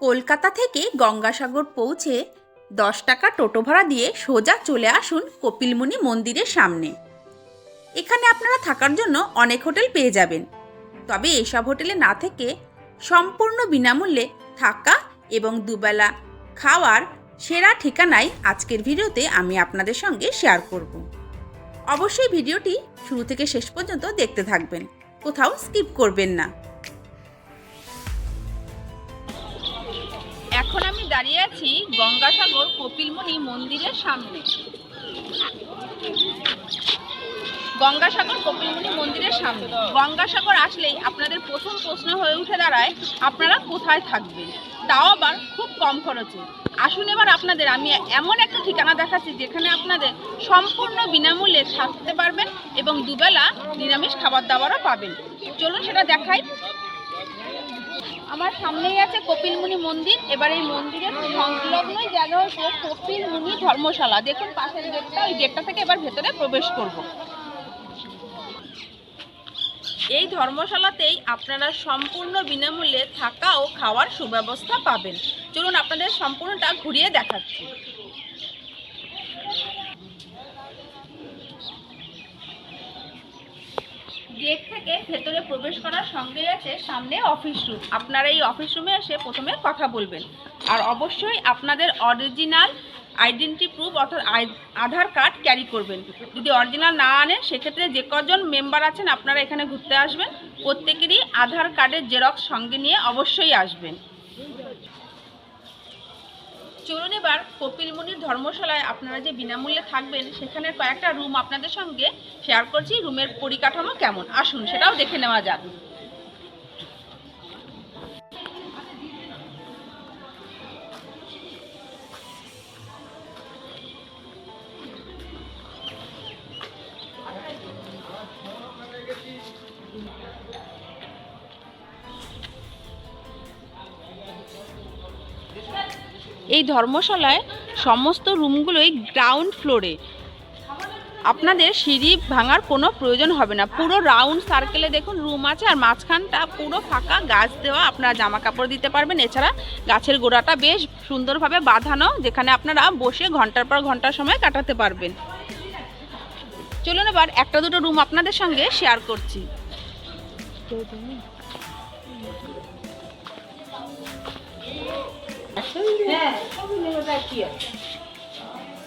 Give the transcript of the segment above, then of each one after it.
কলকাতা থেকে গঙ্গাসাগর পৌঁছে দশ টাকা টোটো ভাড়া দিয়ে সোজা চলে আসুন কপিলমুনি মন্দিরের সামনে। এখানে আপনারা থাকার জন্য অনেক হোটেল পেয়ে যাবেন। তবে এসব হোটেলে না থেকে সম্পূর্ণ বিনামূল্যে থাকা এবং দুবেলা খাওয়ার সেরা ঠিকানাই আজকের ভিডিওতে আমি আপনাদের সঙ্গে শেয়ার করব। অবশ্যই ভিডিওটি শুরু থেকে শেষ পর্যন্ত দেখতে থাকবেন। কোথাও স্কিপ করবেন না। এখন আমি দাঁড়িয়ে আছি গঙ্গাসাগর কপিলমণি মন্দিরের সামনে। গঙ্গাসাগর কপিলমণি মন্দিরের সামনে। গঙ্গাসাগর আসলেই আপনাদের প্রথম প্রশ্ন হয়ে উঠে দাঁড়ায়, আপনারা কোথায় থাকবেন? তাও আবার খুব কম খরচে। আসুন এবার আপনাদের, আমি এমন একটা ঠিকানা দেখাচ্ছি যেখানে আপনাদের সম্পূর্ণ বিনামূল্যে থাকতে পারবেন এবং দুবেলা নিরামিষ খাবার দাবারও পাবেন। চলুন সেটা দেখাই। আমার সামনেই আছে কপিলমুনি মন্দির। এবার এই মন্দিরের সংলগ্নই জায়গা হচ্ছে কপিলমুনি ধর্মশালা। দেখুন, পাশের গেটটা, ওই গেটটা থেকে এবার ভেতরে প্রবেশ করব। এই ধর্মশালাতেই আপনারা সম্পূর্ণ বিনামূল্যে থাকা ও খাওয়ার সুব্যবস্থা পাবেন। চলুন, আপনাদের সম্পূর্ণটা ঘুরিয়ে দেখাচ্ছি। গেট থেকে ভেতরে প্রবেশ করার সঙ্গে আছে সামনে অফিস রুম আপনারা এই অফিস রুমে এসে প্রথমে কথা বলবেন। আর অবশ্যই আপনাদের অরিজিনাল আইডেন্টি প্রুফ অর্থাৎ আধার কার্ড ক্যারি করবেন। যদি অরিজিনাল না আনেন, সেক্ষেত্রে যে কজন মেম্বার আছেন আপনারা এখানে ঘুরতে আসবেন। প্রত্যেকেরই আধার কার্ডের জেরক্স সঙ্গে নিয়ে অবশ্যই আসবেন। চলুন এবার কপিলমুনির ধর্মশালায় আপনারা যে বিনামূল্যে থাকবেন সেখানে কয়েকটা রুম আপনাদের সঙ্গে শেয়ার করছি। রুমের পরিকাঠামো কেমন? আসুন, সেটাও দেখে নেওয়া যাক। এই ধর্মশালায় সমস্ত রুমগুলোই গ্রাউন্ড ফ্লোরে আপনাদের সিঁড়ি ভাঙার কোনো প্রয়োজন হবে না। পুরো রাউন্ড সার্কেলে দেখুন রুম আছে আর মাঝখানটা পুরো ফাঁকা। গাছ দেওয়া, আপনারা জামা কাপড় দিতে পারবেন। এছাড়া গাছের গোড়াটা বেশ সুন্দরভাবে বাঁধানো, যেখানে আপনারা বসে ঘণ্টার পর ঘণ্টার সময় কাটাতে পারবেন। চলুন এবার একটা দুটো রুম আপনাদের সঙ্গে শেয়ার করছি।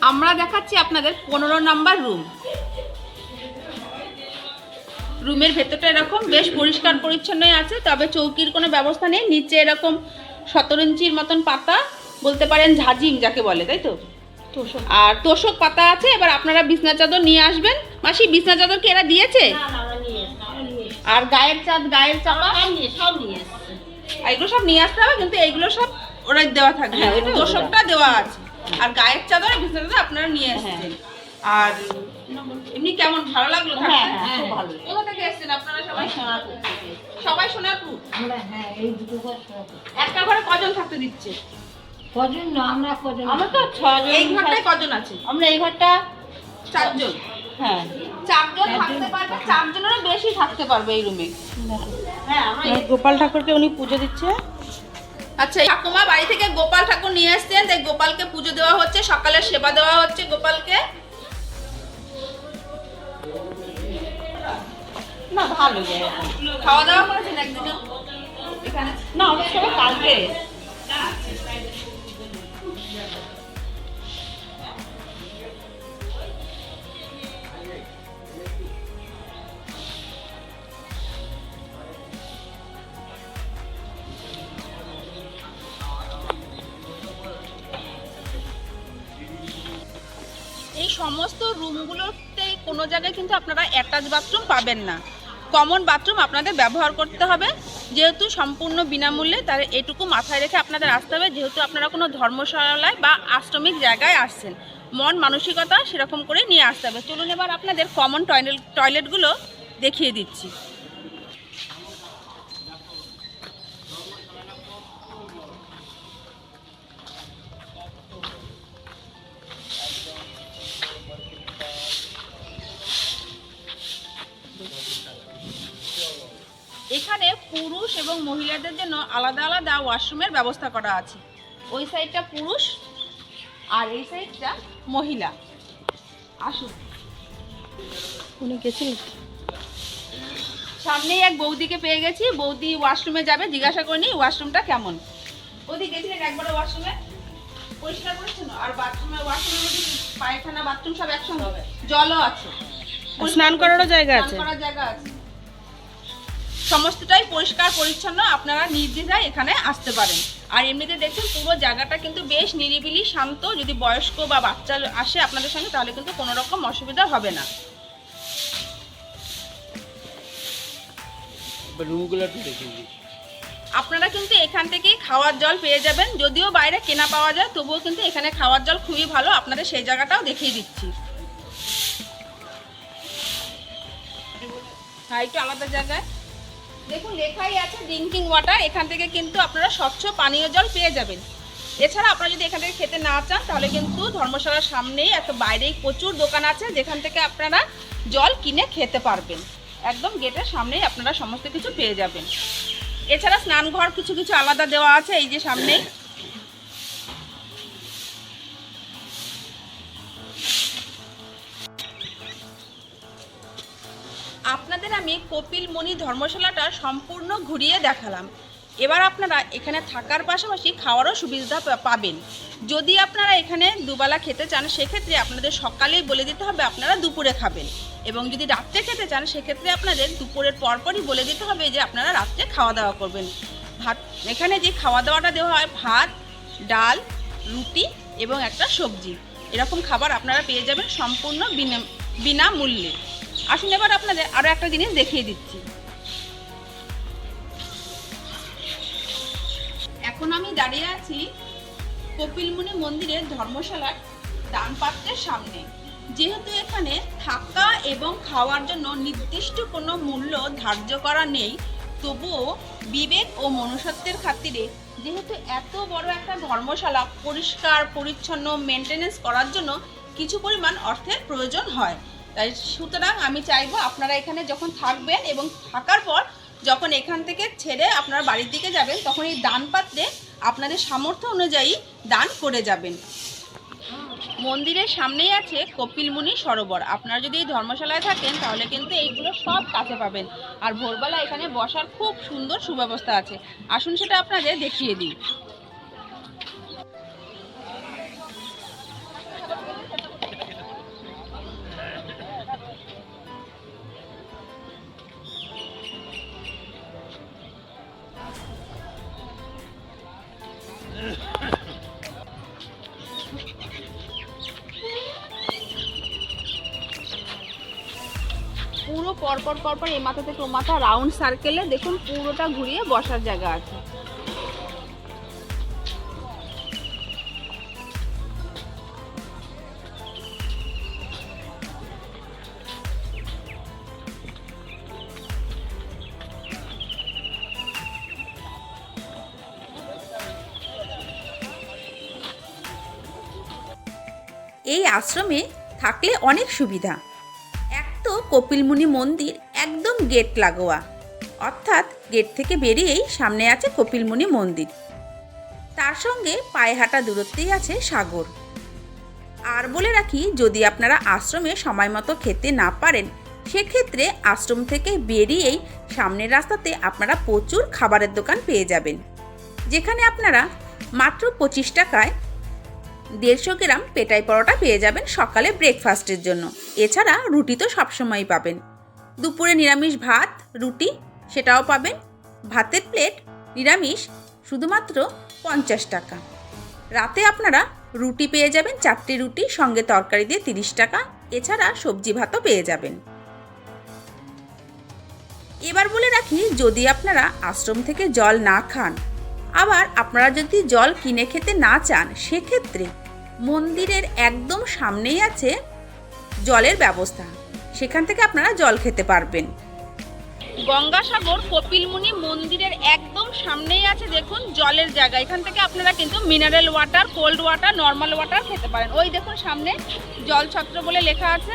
আমরা দেখাচ্ছি আপনাদের পনেরো নাম্বার রুম। রুমের ভেতরটা এরকম বেশ পরিষ্কার পরিচ্ছন্নই আছে তবে চৌকির কোনো ব্যবস্থা নেই। নিচে এরকম সতেরো ইঞ্চির মতন পাতা বলতে পারেন ঝাঁঝিম যাকে বলে তাই তো? আর তোষক পাতা আছে এবার আপনারা বিছনা চাদর নিয়ে আসবেন। মাসি বিছনা চাদর কি এরা দিয়েছে? আর গায়ের চাঁদ গায়ের চাপা? আর এগুলো সব নিয়ে আসতে হবে কিন্তু এইগুলো সব ওরা দেওয়া থাকবে হ্যাঁ, তোষকটা দেওয়া আছে। আর গায়ের চাদর আর আপনারা নিয়ে এসেছেন। আর এমনি কেমন ভালো লাগল হ্যাঁ, হ্যাঁ, খুব ভালো। কোথা থেকে এসেছেন আপনারা সবাই? সবাই সোনারপুর? হ্যাঁ এই দুটো একটা ঘরে কজন থাকতে দিচ্ছে? কজন না আমরা কজন আমরা তো ছজন এই ঘরটায় কজন আছে? আমরা এই ঘরটা চারজন। হ্যাঁ। চারজন থাকতে পারবে চারজনেরও বেশি থাকতে পারবে এই রুমে হ্যাঁ আমরা গোপাল ঠাকুরকে উনি পুজো দিচ্ছে? আচ্ছা ঠাকুমা বাড়ি থেকে গোপাল ঠাকুর নিয়ে এসছেন তাই গোপালকে পুজো দেওয়া হচ্ছে সকালে সেবা দেওয়া হচ্ছে গোপালকে। না ভালো খাওয়া দাওয়া করেছেন একদিনও এখানে না কালকে। সমস্ত রুমগুলোতে কোনো জায়গায় কিন্তু আপনারা অ্যাটাচ বাথরুম পাবেন না। কমন বাথরুম আপনাদের ব্যবহার করতে হবে। যেহেতু সম্পূর্ণ বিনামূল্যে, তার এটুকু মাথায় রেখে আপনাদের আসতে হবে। যেহেতু আপনারা কোনো ধর্মশালায় বা আশ্রমিক জায়গায় আসছেন, মন মানসিকতা সেরকম করে নিয়ে আসতে হবে। চলুন এবার আপনাদের কমন টয়লেট টয়লেটগুলো দেখিয়ে দিচ্ছি। পুরুষ এবং মহিলাদের জন্য আলাদা আলাদা ওয়াশরুমের ব্যবস্থা করা আছে। ওই সাইডটা পুরুষ আর এই সাইডটা মহিলা। আসুন। উনি গেছিলেন সামনেই এক বৌদিকে পেয়ে গেছি। বৌদি ওয়াশরুমে যাবে জিজ্ঞাসা করে করিনি ওয়াশরুমটা কেমন। বৌদি গেছিলেন একবারে ওয়াশরুমে? পরিষ্কার পরিচ্ছন্ন আর বাথরুমে ওয়াশরুমের মধ্যে পায়খানা বাথরুম সব একসঙ্গে হবে? জলও আছে। স্নান করারও জায়গা আছে? করার জায়গা আছে। সমস্তটাই পরিষ্কার পরিচ্ছন্ন আপনারা নির্দ্বিধায় এখানে আসতে পারেন। আর এমনিতে দেখুন পুরো জায়গাটা কিন্তু বেশ নিরিবিলি শান্ত। যদি বয়স্ক বা বাচ্চা আসে আপনাদের সঙ্গে তাহলে কিন্তু কোনো রকম অসুবিধা হবে না। আপনারা কিন্তু এখান থেকেই খাওয়ার জল পেয়ে যাবেন। যদিও বাইরে কেনা পাওয়া যায় তবুও কিন্তু এখানে খাওয়ার জল খুবই ভালো। আপনাদের সেই জায়গাটাও দেখিয়ে দিচ্ছি। হ্যাঁ একটু আলাদা জায়গায়। দেখুন, লেখাই আছে ড্রিঙ্কিং ওয়াটার এখান থেকে কিন্তু আপনারা স্বচ্ছ পানীয় জল পেয়ে যাবেন। এছাড়া আপনারা যদি এখান থেকে খেতে না চান, তাহলে কিন্তু ধর্মশালার সামনেই একটা বাইরেই প্রচুর দোকান আছে, যেখান থেকে আপনারা জল কিনে খেতে পারবেন। একদম গেটের সামনেই আপনারা সমস্ত কিছু পেয়ে যাবেন। এছাড়া স্নানঘর কিছু কিছু আলাদা দেওয়া আছে, এই যে সামনেই। আপনাদের আমি কপিলমণি ধর্মশালাটা সম্পূর্ণ ঘুরিয়ে দেখালাম। এবার আপনারা এখানে থাকার পাশাপাশি খাওয়ারও সুবিধা পাবেন। যদি আপনারা এখানে দুবেলা খেতে চান, সেক্ষেত্রে আপনাদের সকালেই বলে দিতে হবে আপনারা দুপুরে খাবেন। এবং যদি রাত্রে খেতে চান, সেক্ষেত্রে আপনাদের দুপুরের পরপরই বলে দিতে হবে যে আপনারা রাত্রে খাওয়া দাওয়া করবেন। ভাত এখানে যে খাওয়া দাওয়াটা দেওয়া হয়, ভাত, ডাল, রুটি এবং একটা সবজি। এরকম খাবার আপনারা পেয়ে যাবেন সম্পূর্ণ বিনা বিনামূল্যে। আসুন এবার আপনাদের আরও একটা জিনিস দেখিয়ে দিচ্ছি। এখন আমি দাঁড়িয়ে আছি কপিলমুনি মন্দিরের ধর্মশালার ডান পাত্রের সামনে। যেহেতু এখানে থাকা এবং খাওয়ার জন্য নির্দিষ্ট কোনো মূল্য ধার্য করা নেই, তবুও বিবেক ও মনুষ্যত্বের খাতিরে যেহেতু এত বড় একটা ধর্মশালা পরিষ্কার, পরিচ্ছন্ন মেনটেনেন্স করার জন্য কিছু পরিমাণ অর্থের প্রয়োজন হয়। তাই সুতরাং আমি চাইব আপনারা এখানে যখন থাকবেন এবং থাকার পর যখন এখান থেকে ছেড়ে আপনারা বাড়ির দিকে যাবেন, তখন এই দান পাত্রে আপনাদের সামর্থ্য অনুযায়ী দান করে যাবেন। মন্দিরের সামনেই আছে কপিলমুনি সরোবর। আপনারা যদি এই ধর্মশালায় থাকেন, তাহলে কিন্তু এইগুলো সব কাছে পাবেন। আর ভোরবেলা এখানে বসার খুব সুন্দর সুব্যবস্থা আছে। আসুন সেটা আপনাদের দেখিয়ে দিই। পুরো পরপর পরপর এই মাথা থেকে ও মাথা রাউন্ড সার্কেলে দেখুন পুরোটা ঘুরিয়ে বসার জায়গা আছে। এই আশ্রমে থাকলে অনেক সুবিধা। কপিলমুনি মন্দির একদম গেট লাগোয়া। অর্থাৎ গেট থেকে বেরিয়েই সামনে আছে কপিলমুনি মন্দির। তার সঙ্গে পায়ে হাঁটা দূরত্বেই আছে সাগর। আর বলে রাখি, যদি আপনারা আশ্রমে সময় মতো খেতে না পারেন, সেক্ষেত্রে আশ্রম থেকে বেরিয়েই সামনের রাস্তাতে আপনারা প্রচুর খাবারের দোকান পেয়ে যাবেন। যেখানে আপনারা মাত্র পঁচিশ টাকায় দেড়শো গ্রাম পেটাই পরোটা পেয়ে যাবেন সকালে ব্রেকফাস্টের জন্য। এছাড়া রুটি তো সবসময়ই পাবেন। দুপুরে নিরামিষ ভাত, রুটি, সেটাও পাবেন। ভাতের প্লেট নিরামিষ, শুধুমাত্র পঞ্চাশ টাকা। রাতে আপনারা রুটি পেয়ে যাবেন, চারটে রুটি, সঙ্গে তরকারি দিয়ে তিরিশ টাকা। এছাড়া সবজি ভাতও পেয়ে যাবেন। এবার বলে রাখি, যদি আপনারা আশ্রম থেকে জল না খান আবার আপনারা যদি জল কিনে খেতে না চান, সেক্ষেত্রে মন্দিরের একদম সামনেই আছে জলের ব্যবস্থা। সেখান থেকে আপনারা জল খেতে পারবেন। গঙ্গাসাগর, কপিলমুনি মন্দিরের একদম সামনেই আছে, দেখুন, জলের জায়গা। এখান থেকে আপনারা কিন্তু mineral water cold water normal water খেতে পারেন। ওই দেখুন, সামনে জল ছত্র বলে লেখা আছে।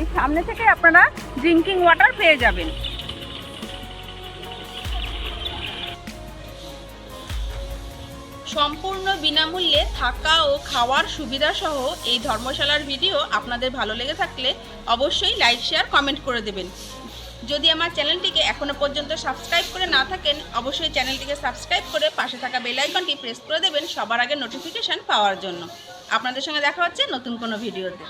এই সামনে থেকে আপনারা ড্রিঙ্কিং ওয়াটার পেয়ে যাবেন। সম্পূর্ণ বিনামূল্যে থাকা ও খাওয়ার সুবিধা সহ এই ধর্মশালার ভিডিও আপনাদের ভালো লেগে থাকলে অবশ্যই লাইক, শেয়ার, কমেন্ট করে দেবেন। যদি আমার চ্যানেলটিকে এখনও পর্যন্ত সাবস্ক্রাইব করে না থাকেন, অবশ্যই চ্যানেলটিকে সাবস্ক্রাইব করে পাশে থাকা বেল আইকনটি প্রেস করে দেবেন সবার আগে নোটিফিকেশান পাওয়ার জন্য। আপনাদের সঙ্গে দেখা হচ্ছে নতুন কোনো ভিডিওতে।